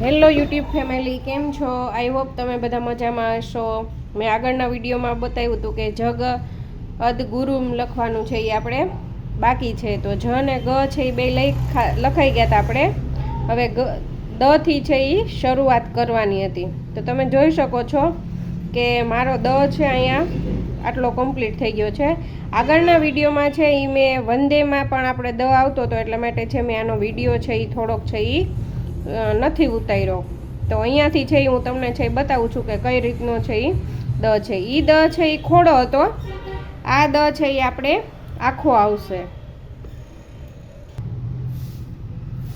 Hello YouTube family, કેમ છો? I hope તમે બધા મજામાં હશો. મેં આગળના વિડીયોમાં બતાવ્યું હતું કે જગ અદ ગુરુમ લખવાનું છે એ આપણે. બાકી છે તો જ ને ગ છે એ બે લઈ લખાઈ ગયા હતા આપણે. હવે ગ દથી છે એ શરૂઆત કરવાની હતી. તો તમે જોઈ શકો છો કે મારો દ છે અહીંયા આટલો કમ્પ્લીટ થઈ ગયો છે. આગળના વિડીયોમાં છે એ મેં વંદેમાં પણ આપણે દ આવતો હતો, એટલા માટે છે મેં આનો વીડિયો છે એ થોડોક છે એ નથી ઉતાર્યો. તો અહીંયાથી છે એ હું તમને છે એ બતાવું છું કે કઈ રીતનો છે એ દ છે. એ દ છે એ ખોડો હતો. આ દ છે એ આપણે આખો આવશે.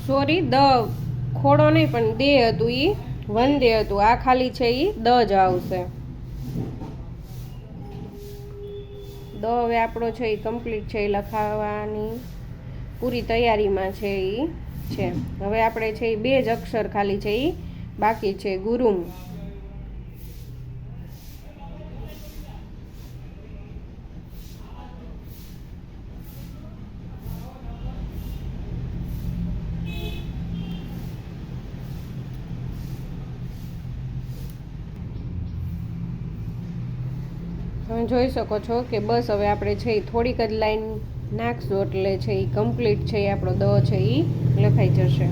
સોરી દ ખોડો નહીં, પણ દે હતું એ વંદે હતું. આ ખાલી છે એ દ જ આવશે. દ હવે આપણો છે એ કમ્પ્લીટ છે એ લખાવવાની પૂરી તૈયારીમાં છે એ છે. હવે આપણે છે એ બે જ અક્ષર ખાલી છે એ બાકી છે ગુરુમ. તમે જોઈ શકો છો કે બસ હવે આપણે છે થોડીક જ લાઈન નાખશું એટલે છે એ કમ્પ્લીટ છે એ આપણો દ છે એ લખાઈ જશે.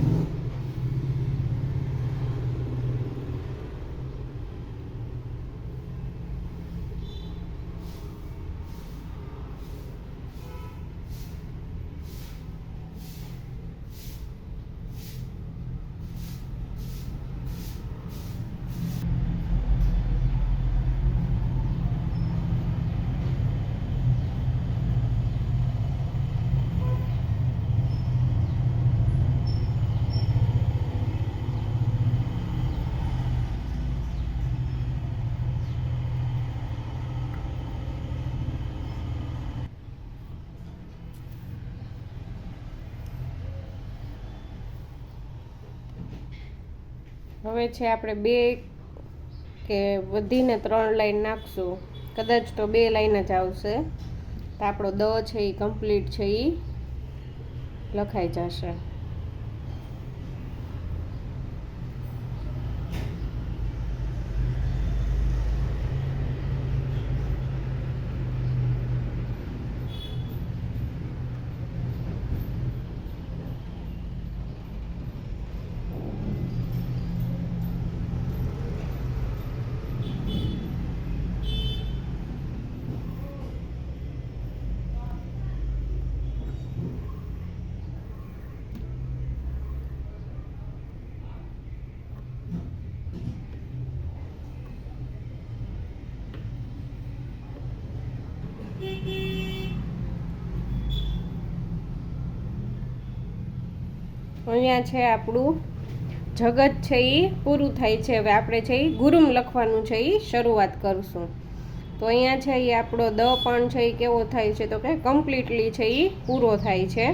હવે છે આપણે બે કે વધીને ત્રણ લાઈન નાખશું. કદાચ તો બે લાઈન જ આવશે. તો આપણો દ છે એ કમ્પ્લીટ છે એ લખાઈ જશે. અહીંયા છે આપણું જગત છે એ પૂરું થાય છે. હવે આપણે છે એ ગુરુમ લખવાનું છે એ શરૂઆત કરશું. તો અહીંયા છે એ આપણો દ પણ છે એ કેવો થાય છે તો કે કમ્પ્લીટલી છે એ પૂરો થાય છે.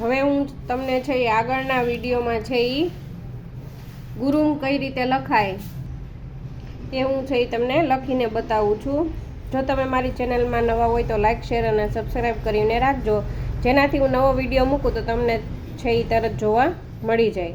હવે હું તમને છે એ આગળના વિડીયોમાં છે એ ગુરુમ કઈ રીતે લખાય એ હું છે એ તમને લખીને બતાવું છું. જો તમે મારી ચેનલમાં નવા હોય તો લાઇક શેર અને સબસ્ક્રાઈબ કરીને રાખજો. જેનાથી હું નવો વીડિયો મૂકું તો તમને છે એ તરત જોવા મળી જાય.